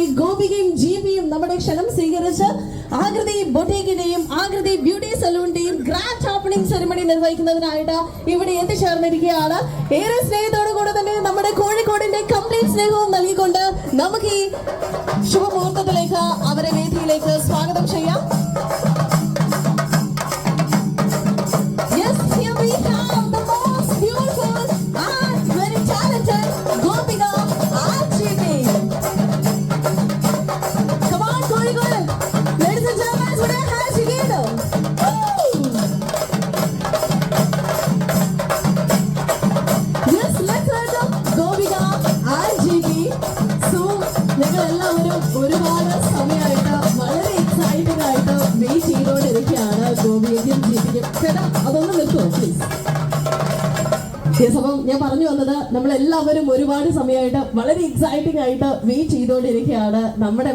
ഈ ഗോപികയും ജീപിയും നമ്മുടെ ക്ഷണം സ്വീകരിച്ച് ആകൃതി ബൊട്ടേക്കിന്റെയും ആകൃതി ബ്യൂട്ടി സലൂണിന്റെയും ഗ്രാൻഡ് ഓപ്പണിംഗ് സെറിമണി നിർവഹിക്കുന്നതിനായിട്ട് ഇവിടെ എത്തിച്ചേർന്നിരിക്കുകയാണ്. ഏറെ സ്നേഹത്തോടു കൂടെ തന്നെ നമ്മുടെ കോഴിക്കോടിന്റെ കംപ്ലീറ്റ് സ്നേഹവും നൽകിക്കൊണ്ട് നമുക്ക് ഈ ശുഭമുഹൂർത്തത്തിലേക്ക് അവരെ വേദിയിലേക്ക് സ്വാഗതം ചെയ്യാം. So, ഞങ്ങൾ ഒരുപാട് സമയമായിട്ട് വളരെ എക്സൈറ്റഡ് ആയിട്ട് വെയിറ്റ് ചെയ്തുകൊണ്ടിരിക്കുകയാണ് ഗോപിയേക്കും ജിപിക്കും ചേട്ടാ അതൊന്ന് നിർത്തുമോ പ്ലീസ് അപ്പം ഞാൻ പറഞ്ഞു വന്നത് നമ്മളെല്ലാവരും ഒരുപാട് സമയമായിട്ട് വളരെ എക്സൈറ്റിംഗ് ആയിട്ട് വെയിറ്റ് ചെയ്തുകൊണ്ടിരിക്കുകയാണ് നമ്മുടെ